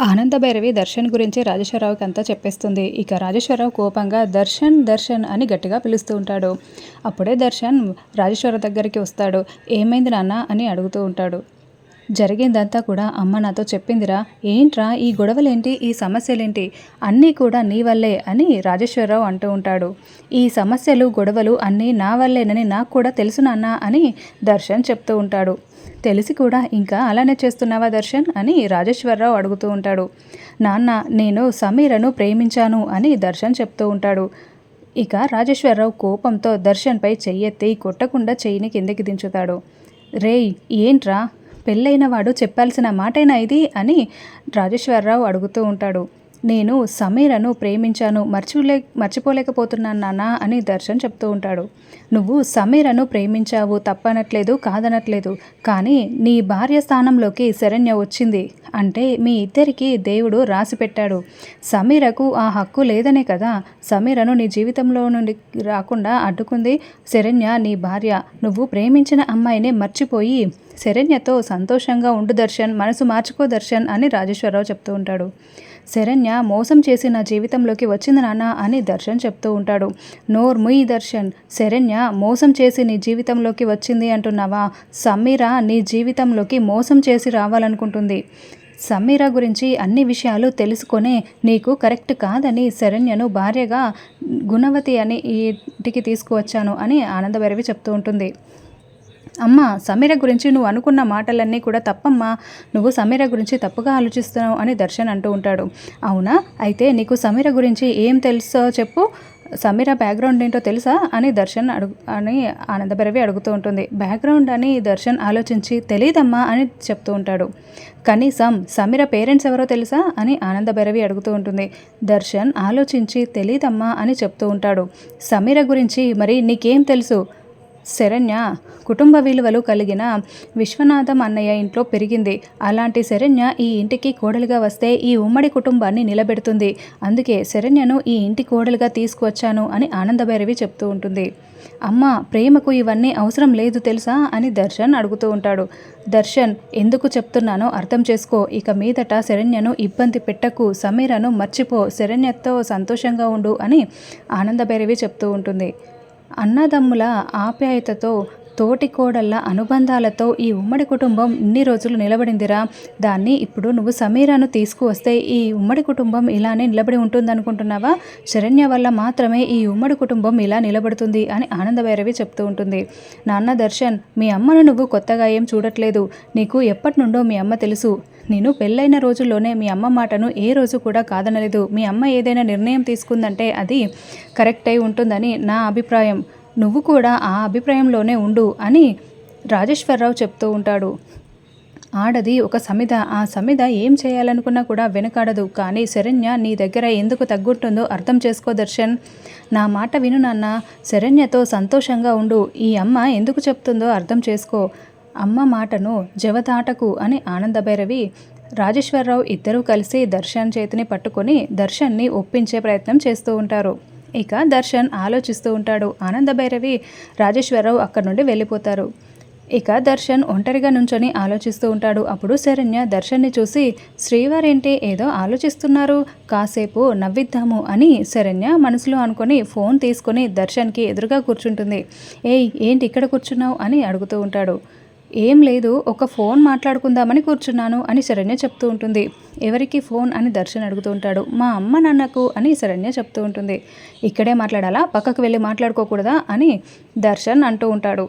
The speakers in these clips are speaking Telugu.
ఆనందభైరవి దర్శన్ గురించి రాజేశ్వరరావుకి అంతా చెప్పేస్తుంది. ఇక రాజేశ్వరరావు కోపంగా దర్శన్ దర్శన్ అని గట్టిగా పిలుస్తూ ఉంటాడు. అప్పుడే దర్శన్ రాజేశ్వర దగ్గరికి వస్తాడు. ఏమైంది నాన్న అని అడుగుతూ ఉంటాడు. జరిగిందంతా కూడా అమ్మ నాతో చెప్పిందిరా. ఏంట్రా ఈ గొడవలేంటి ఈ సమస్యలేంటి? అన్నీ కూడా నీ వల్లే అని రాజేశ్వరరావు అంటూ ఉంటాడు. ఈ సమస్యలు గొడవలు అన్నీ నా వల్లేనని నాకు కూడా తెలుసు నాన్న అని దర్శన్ చెప్తూ ఉంటాడు. తెలిసి కూడా ఇంకా అలానే చేస్తున్నావా దర్శన్ అని రాజేశ్వరరావు అడుగుతూ ఉంటాడు. నాన్న నేను సమీరను ప్రేమించాను అని దర్శన్ చెప్తూ ఉంటాడు. ఇక రాజేశ్వరరావు కోపంతో దర్శన్పై చెయ్యెత్తి కొట్టకుండా చెయ్యిని కిందకి దించుతాడు. రేయ్ ఏంట్రా? పెళ్ళైన వాడు చెప్పాల్సిన మాటేనా ఇది? అని రాజేశ్వరరావు అడుగుతూ ఉంటాడు. నేను సమీరను ప్రేమించాను మర్చిలే మర్చిపోలేకపోతున్నాను నాన్న అని దర్శన్ చెప్తూ ఉంటాడు. నువ్వు సమీరను ప్రేమించావు తప్పనట్లేదు కాదనట్లేదు కానీ నీ భార్య స్థానంలోకి శరణ్య వచ్చింది అంటే మీ ఇద్దరికి దేవుడు రాసి పెట్టాడు. సమీరకు ఆ హక్కు లేదనే కదా సమీరను నీ జీవితంలో నుండి రాకుండా అడ్డుకుంది శరణ్య నీ భార్య. నువ్వు ప్రేమించిన అమ్మాయిని మర్చిపోయి శరణ్యతో సంతోషంగా ఉండు దర్శన్ మనసు మార్చుకో దర్శన్ అని రాజేశ్వరరావు చెప్తూ ఉంటాడు. శరణ్య మోసం చేసి నా జీవితంలోకి వచ్చింది నాన్న అని దర్శన్ చెప్తూ ఉంటాడు. నోర్ ముయ్ దర్శన్ శరణ్య మోసం చేసి నీ జీవితంలోకి వచ్చింది అంటున్నావా? సమీర నీ జీవితంలోకి మోసం చేసి రావాలనుకుంటుంది. సమీర గురించి అన్ని విషయాలు తెలుసుకునే నీకు కరెక్ట్ కాదని శరణ్యను భార్యగా గుణవతి అని ఇంటికి తీసుకువచ్చాను అని ఆనందభైరవి చెప్తూ ఉంటుంది. అమ్మ సమీర గురించి నువ్వు అనుకున్న మాటలన్నీ కూడా తప్పమ్మా. నువ్వు సమీర గురించి తప్పుగా ఆలోచిస్తున్నావు అని దర్శన్ అంటూ ఉంటాడు. అవునా? అయితే నీకు సమీర గురించి ఏం తెలుసో చెప్పు. సమీర బ్యాక్గ్రౌండ్ ఏంటో తెలుసా అని దర్శన్ అడుగు అని ఆనందభైరవి అడుగుతూ ఉంటుంది. బ్యాక్గ్రౌండ్ అని దర్శన్ ఆలోచించి తెలియదమ్మా అని చెప్తూ ఉంటాడు. కనీసం సమీర పేరెంట్స్ ఎవరో తెలుసా అని ఆనందభైరవి అడుగుతూ ఉంటుంది. దర్శన్ ఆలోచించి తెలియదమ్మా అని చెప్తూ ఉంటాడు. సమీర గురించి మరి నీకేం తెలుసు? శరణ్య కుటుంబ విలువలు కలిగిన విశ్వనాథం అన్నయ్య ఇంట్లో పెరిగింది. అలాంటి శరణ్య ఈ ఇంటికి కోడలుగా వస్తే ఈ ఉమ్మడి కుటుంబాన్ని నిలబెడుతుంది. అందుకే శరణ్యను ఈ ఇంటి కోడలుగా తీసుకువచ్చాను అని ఆనందభైరవి చెప్తూ ఉంటుంది. అమ్మ ప్రేమకు ఇవన్నీ అవసరం లేదు తెలుసా అని దర్శన్ అడుగుతూ ఉంటాడు. దర్శన్ ఎందుకు చెప్తున్నానో అర్థం చేసుకో. ఇక మీదట శరణ్యను ఇబ్బంది పెట్టకు. సమీరను మర్చిపో. శరణ్యతో సంతోషంగా ఉండు అని ఆనందభైరవి చెప్తూ ఉంటుంది. అన్నదమ్ముల ఆప్యాయతతో తోటి కోడళ్ళ అనుబంధాలతో ఈ ఉమ్మడి కుటుంబం ఇన్ని రోజులు నిలబడిందిరా. దాన్ని ఇప్పుడు నువ్వు సమీరాను తీసుకువస్తే ఈ ఉమ్మడి కుటుంబం ఇలానే నిలబడి ఉంటుందనుకుంటున్నావా? శరణ్య వల్ల మాత్రమే ఈ ఉమ్మడి కుటుంబం ఇలా నిలబడుతుంది అని ఆనందభైరవి చెప్తూ ఉంటుంది. నాన్న దర్శన్ మీ అమ్మను నువ్వు కొత్తగా ఏం చూడట్లేదు. నీకు ఎప్పటి నుండో మీ అమ్మ తెలుసు. నేను పెళ్ళైన రోజుల్లోనే మీ అమ్మ మాటను ఏ రోజు కూడా కాదనలేదు. మీ అమ్మ ఏదైనా నిర్ణయం తీసుకుందంటే అది కరెక్ట్ అయి ఉంటుందని నా అభిప్రాయం. నువ్వు కూడా ఆ అభిప్రాయంలోనే ఉండు అని రాజేశ్వరరావు చెప్తూ ఉంటాడు. ఆడది ఒక సమిద ఆ సమిద ఏం చేయాలనుకున్నా కూడా వెనకాడదు. కానీ శరణ్య నీ దగ్గర ఎందుకు తగ్గుంటుందో అర్థం చేసుకో దర్శన్. నా మాట విను నాన్న శరణ్యతో సంతోషంగా ఉండు. ఈ అమ్మ ఎందుకు చెప్తుందో అర్థం చేసుకో. అమ్మ మాటను జవదాటకు అని ఆనందభైరవి రాజేశ్వరరావు ఇద్దరూ కలిసి దర్శన్ చేతిని పట్టుకొని దర్శన్ని ఒప్పించే ప్రయత్నం చేస్తూ ఉంటారు. ఇక దర్శన్ ఆలోచిస్తూ ఉంటాడు. ఆనందభైరవి రాజేశ్వరరావు అక్కడి నుండి వెళ్ళిపోతారు. ఇక దర్శన్ ఒంటరిగా నుంచొని ఆలోచిస్తూ ఉంటాడు. అప్పుడు శరణ్య దర్శన్ని చూసి శ్రీవారేంటి ఏదో ఆలోచిస్తున్నారు? కాసేపు నవ్విద్దాము అని శరణ్య మనసులో అనుకొని ఫోన్ తీసుకొని దర్శన్కి ఎదురుగా కూర్చుంటుంది. ఏయ్ ఏంటి ఇక్కడ కూర్చున్నావు? అని అడుగుతూ ఉంటాడు. ఏం లేదు ఒక ఫోన్ మాట్లాడుకుందామని కూర్చున్నాను అని శరణ్య చెప్తూ ఉంటుంది. ఎవరికి ఫోన్ అని దర్శన్ అడుగుతూ ఉంటాడు. మా అమ్మ నాన్నకు అని శరణ్య చెప్తూ ఉంటుంది. ఇక్కడే మాట్లాడాలా? పక్కకు వెళ్ళి మాట్లాడుకోకూడదా? అని దర్శన్ అంటూ ఉంటాడు.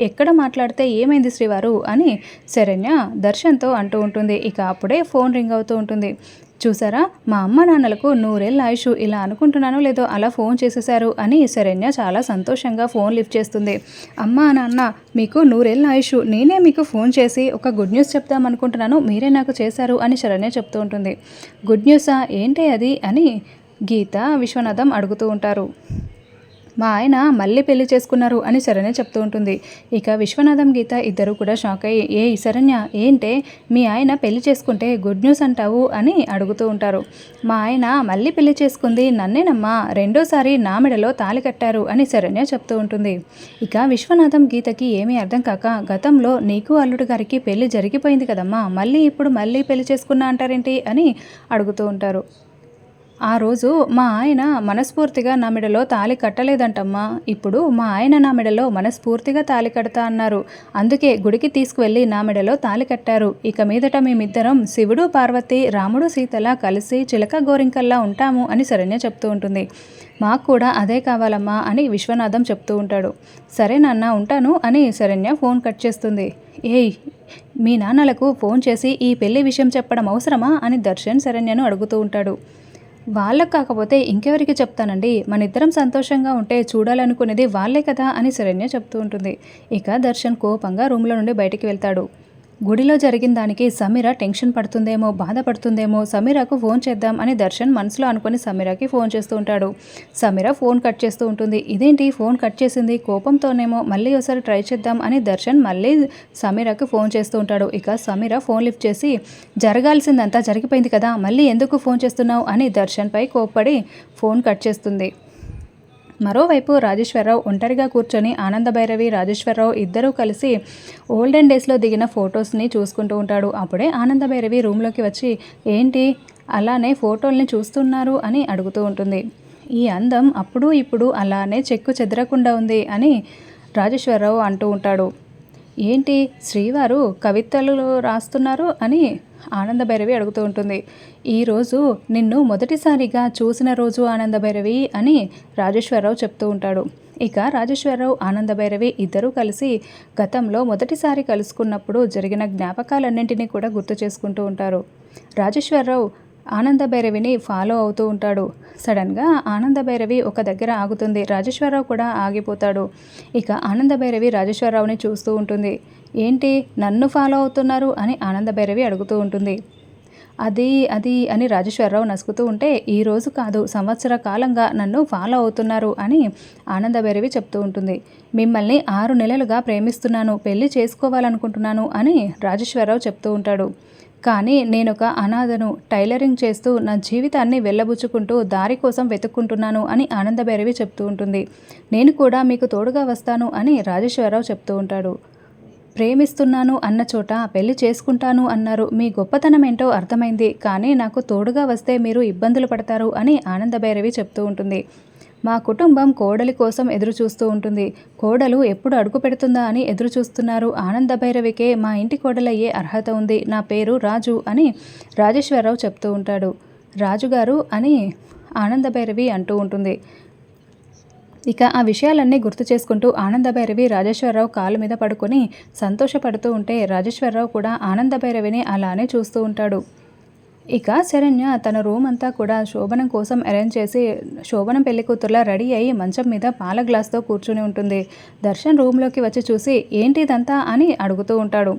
ఎక్కడ మాట్లాడితే ఏమైంది శ్రీవారు? అని శరణ్య దర్శన్తో అంటూ ఉంటుంది. ఇక అప్పుడే ఫోన్ రింగ్ అవుతూ ఉంటుంది. చూసారా? మా అమ్మ నాన్నలకు నూరేళ్ళ ఆయుష్ ఇలా అనుకుంటున్నానో లేదో అలా ఫోన్ చేసేశారు అని శరణ్య చాలా సంతోషంగా ఫోన్ లిఫ్ట్ చేస్తుంది. అమ్మ నాన్న మీకు నూరేళ్ళ ఆయుష్ నేనే మీకు ఫోన్ చేసి ఒక గుడ్ న్యూస్ చెప్దాం అనుకుంటున్నాను మీరే నాకు చేశారు అని శరణ్య చెప్తూ ఉంటుంది. గుడ్ న్యూసా? ఏంటి అది? అని గీత విశ్వనాథం అడుగుతూ ఉంటారు. మా ఆయన మళ్ళీ పెళ్ళి చేసుకున్నారు అని శరణ్య చెప్తూ ఉంటుంది. ఇక విశ్వనాథం గీత ఇద్దరు కూడా షాక్ అయ్యి ఏ శరణ్య ఏంటే? మీ ఆయన పెళ్ళి చేసుకుంటే గుడ్ న్యూస్ అంటావు? అని అడుగుతూ ఉంటారు. మా ఆయన మళ్ళీ పెళ్ళి చేసుకుంది నన్నేనమ్మా రెండోసారి నా మెడలో తాళి కట్టారు అని శరణ్య చెప్తూ ఉంటుంది. ఇక విశ్వనాథం గీతకి ఏమీ అర్థం కాక గతంలో నీకు అల్లుడు గారికి పెళ్ళి జరిగిపోయింది కదమ్మా మళ్ళీ ఇప్పుడు మళ్ళీ పెళ్ళి చేసుకున్నా అంటారేంటి? అని అడుగుతూ ఉంటారు. ఆ రోజు మా ఆయన మనస్ఫూర్తిగా నా మెడలో తాళి కట్టలేదంటమ్మా. ఇప్పుడు మా ఆయన నా మెడలో మనస్ఫూర్తిగా తాళి కడతా అన్నారు. అందుకే గుడికి తీసుకువెళ్ళి నా మెడలో తాళి కట్టారు. ఇక మీదట మేమిద్దరం శివుడు పార్వతి రాముడు సీతలా కలిసి చిలక గోరింకల్లా ఉంటాము అని శరణ్య చెప్తూ ఉంటుంది. మాకు కూడా అదే కావాలమ్మా అని విశ్వనాథం చెప్తూ ఉంటాడు. సరే నాన్న ఉంటాను అని శరణ్య ఫోన్ కట్ చేస్తుంది. ఏయ్ మీ నాన్నలకు ఫోన్ చేసి ఈ పెళ్ళి విషయం చెప్పడం అవసరమా అని దర్శన్ శరణ్యను అడుగుతూ ఉంటాడు. వాళ్ళకు కాకపోతే ఇంకెవరికి చెప్తానండి? మన ఇద్దరం సంతోషంగా ఉంటే చూడాలనుకునేది వాళ్ళే కదా అని శరణ్య చెప్తూ ఉంటుంది. ఇక దర్శన్ కోపంగా రూమ్లో నుండి బయటికి వెళ్తాడు. గుడిలో జరిగిన దానికి సమీర టెన్షన్ పడుతుందేమో బాధపడుతుందేమో సమీరకు ఫోన్ చేద్దాం అని దర్శన్ మనసులో అనుకుని సమీరకి ఫోన్ చేస్తూ ఉంటాడు. సమీర ఫోన్ కట్ చేస్తూ ఉంటుంది. ఇదేంటి? ఫోన్ కట్ చేసింది. కోపంతోనేమో మళ్ళీ ఒకసారి ట్రై చేద్దాం అని దర్శన్ మళ్ళీ సమీరకు ఫోన్ చేస్తూ ఉంటాడు. ఇక సమీర ఫోన్ లిఫ్ట్ చేసి జరగాల్సిందంతా జరిగిపోయింది కదా మళ్ళీ ఎందుకు ఫోన్ చేస్తున్నావు? అని దర్శన్పై కోప్పడి ఫోన్ కట్ చేస్తుంది. మరోవైపు రాజేశ్వరరావు ఒంటరిగా కూర్చొని ఆనందభైరవి రాజేశ్వరరావు ఇద్దరూ కలిసి ఓల్డెన్ డేస్లో దిగిన ఫొటోస్ని చూసుకుంటూ ఉంటాడు. అప్పుడే ఆనందభైరవి రూమ్లోకి వచ్చి ఏంటి? అలానే ఫోటోల్ని చూస్తున్నారు? అని అడుగుతూ ఉంటుంది. ఈ అందం అప్పుడు ఇప్పుడు అలానే చెక్కు చెదరకుండా ఉంది అని రాజేశ్వరరావు అంటూ ఉంటాడు. ఏంటి శ్రీవారు కవితలు రాస్తున్నారు అని ఆనందభైరవి అడుగుతూ ఉంటుంది. ఈరోజు నిన్ను మొదటిసారిగా చూసిన రోజు ఆనందభైరవి అని రాజేశ్వరరావు చెప్తూ ఉంటాడు. ఇక రాజేశ్వరరావు ఆనందభైరవి ఇద్దరూ కలిసి గతంలో మొదటిసారి కలుసుకున్నప్పుడు జరిగిన జ్ఞాపకాలన్నింటినీ కూడా గుర్తు చేసుకుంటూ ఉంటారు. రాజేశ్వరరావు ఆనందభైరవిని ఫాలో అవుతూ ఉంటాడు. సడన్గా ఆనందభైరవి ఒక దగ్గర ఆగుతుంది. రాజేశ్వరరావు కూడా ఆగిపోతాడు. ఇక ఆనందభైరవి రాజేశ్వరరావుని చూస్తూ ఉంటుంది. ఏంటి? నన్ను ఫాలో అవుతున్నారు అని ఆనందభైరవి అడుగుతూ ఉంటుంది. అది అది అని రాజేశ్వరరావు నసుకుతూ ఉంటే ఈరోజు కాదు సంవత్సర కాలంగా నన్ను ఫాలో అవుతున్నారు అని ఆనందభైరవి చెప్తూ ఉంటుంది. మిమ్మల్ని ఆరు నెలలుగా ప్రేమిస్తున్నాను పెళ్ళి చేసుకోవాలనుకుంటున్నాను అని రాజేశ్వరరావు చెప్తూ ఉంటాడు. కానీ నేనొక అనాథను టైలరింగ్ చేస్తూ నా జీవితాన్ని వెళ్ళబుచ్చుకుంటూ దారి కోసం వెతుక్కుంటున్నాను అని ఆనందభైరవి చెప్తూ ఉంటుంది. నేను కూడా మీకు తోడుగా వస్తాను అని రాజేశ్వరరావు చెప్తూ ఉంటాడు. ప్రేమిస్తున్నాను అన్న చోట పెళ్ళి చేసుకుంటాను అన్నారు. మీ గొప్పతనం ఏంటో అర్థమైంది. కానీ నాకు తోడుగా వస్తే మీరు ఇబ్బందులు పడతారు అని ఆనందభైరవి చెప్తూ ఉంటుంది. మా కుటుంబం కోడలి కోసం ఎదురు చూస్తూ ఉంటుంది. కోడలు ఎప్పుడు అడుగు పెడుతుందా అని ఎదురు చూస్తున్నారు ఆనందభైరవికే మా ఇంటి కోడలయ్యే అర్హత ఉంది. నా పేరు రాజు అని రాజేశ్వరరావు చెప్తూ ఉంటాడు. రాజుగారు అని ఆనందభైరవి అంటూ ఉంటుంది. ఇక ఆ విషయాలన్నీ గుర్తు చేసుకుంటూ ఆనందభైరవి రాజేశ్వరరావు కాలు మీద పడుకొని సంతోషపడుతూ ఉంటే రాజేశ్వరరావు కూడా ఆనందభైరవిని అలానే చూస్తూ ఉంటాడు. ఇక శరణ్య తన రూమ్ అంతా కూడా శోభనం కోసం అరేంజ్ చేసి శోభనం పెళ్ళి కూతురులా రెడీ అయ్యి మంచం మీద పాల గ్లాస్తో కూర్చుని ఉంటుంది. దర్శన్ రూమ్లోకి వచ్చి చూసి ఏంటి ఇదంతా అని అడుగుతూ ఉంటాడు.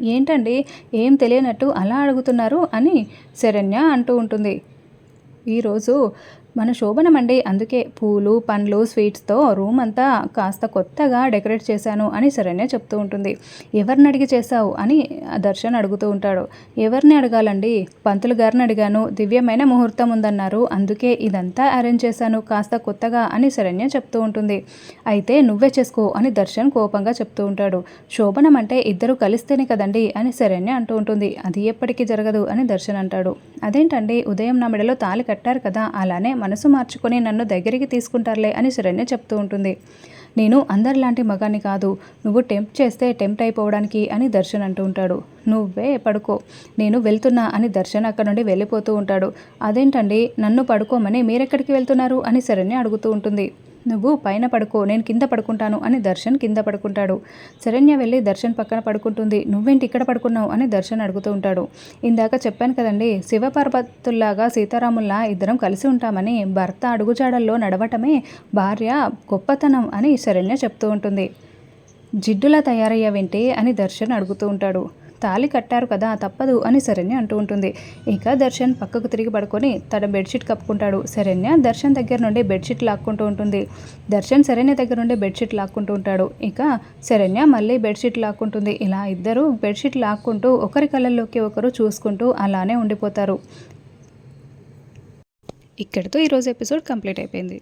ఏంటండి? ఏం తెలియనట్టు అలా అడుగుతున్నారు? అని శరణ్య అంటూ ఉంటుంది. ఈరోజు మన శోభనం అండి. అందుకే పూలు పండ్లు స్వీట్స్తో రూమ్ అంతా కాస్త కొత్తగా డెకరేట్ చేశాను అని శరణ్య చెప్తూ ఉంటుంది. ఎవరిని అడిగి చేశావు అని దర్శన్ అడుగుతూ ఉంటాడు. ఎవరిని అడగాలండి? పంతులు గారిని అడిగాను. దివ్యమైన ముహూర్తం ఉందన్నారు. అందుకే ఇదంతా అరేంజ్ చేశాను కాస్త కొత్తగా అని శరణ్య చెప్తూ ఉంటుంది. అయితే నువ్వే చేసుకో అని దర్శన్ కోపంగా చెప్తూ ఉంటాడు. శోభనం అంటే ఇద్దరు కలిస్తేనే కదండి అని శరణ్య అంటూ ఉంటుంది. అది ఎప్పటికీ జరగదు అని దర్శన్ అంటాడు. అదేంటండి? ఉదయం నా మెడలో తాళి కట్టారు కదా అలానే మనసు మార్చుకొని నన్ను దగ్గరికి తీసుకుంటారులే అని శరణ్య చెప్తూ ఉంటుంది. నేను అందరిలాంటి మగాన్ని కాదు. నువ్వు టెంప్ట్ చేస్తే టెంప్ట్ అయిపోవడానికి అని దర్శన్ అంటూ ఉంటాడు. నువ్వే పడుకో. నేను వెళ్తున్నా అని దర్శన్ అక్కడ నుండి వెళ్ళిపోతూ ఉంటాడు. అదేంటండి? నన్ను పడుకోమని మీరెక్కడికి వెళ్తున్నారు? అని శరణ్య అడుగుతూ ఉంటుంది. నువ్వు పైన పడుకో నేను కింద పడుకుంటాను అని దర్శన్ కింద పడుకుంటాడు. శరణ్య వెళ్ళి దర్శన్ పక్కన పడుకుంటుంది. నువ్వేంటి ఇక్కడ పడుకున్నావు అని దర్శన్ అడుగుతూ ఉంటాడు. ఇందాక చెప్పాను కదండి శివపార్వతుల్లాగా సీతారాముల్లా ఇద్దరం కలిసి ఉంటామని భర్త అడుగుజాడల్లో నడవటమే భార్య గొప్పతనం అని శరణ్య చెప్తూ ఉంటుంది. జిడ్డులా తయారయ్యావేంటి అని దర్శన్ అడుగుతూ ఉంటాడు. తాళి కట్టారు కదా తప్పదు అని శరణ్య అంటూ ఉంటుంది. ఇక దర్శన్ పక్కకు తిరిగి పడుకొని తన బెడ్షీట్ కప్పుకుంటాడు. శరణ్య దర్శన్ దగ్గర నుండి బెడ్షీట్ లాక్కుంటూ ఉంటుంది. దర్శన్ శరణ్య దగ్గర నుండి బెడ్షీట్ లాక్కుంటూ ఉంటాడు. ఇక శరణ్య మళ్ళీ బెడ్షీట్ లాక్కుంటుంది. ఇలా ఇద్దరు బెడ్షీట్ లాక్కుంటూ ఒకరి కళ్ళల్లోకి ఒకరు చూసుకుంటూ అలానే ఉండిపోతారు. ఇక్కడితో ఈరోజు ఎపిసోడ్ కంప్లీట్ అయిపోయింది.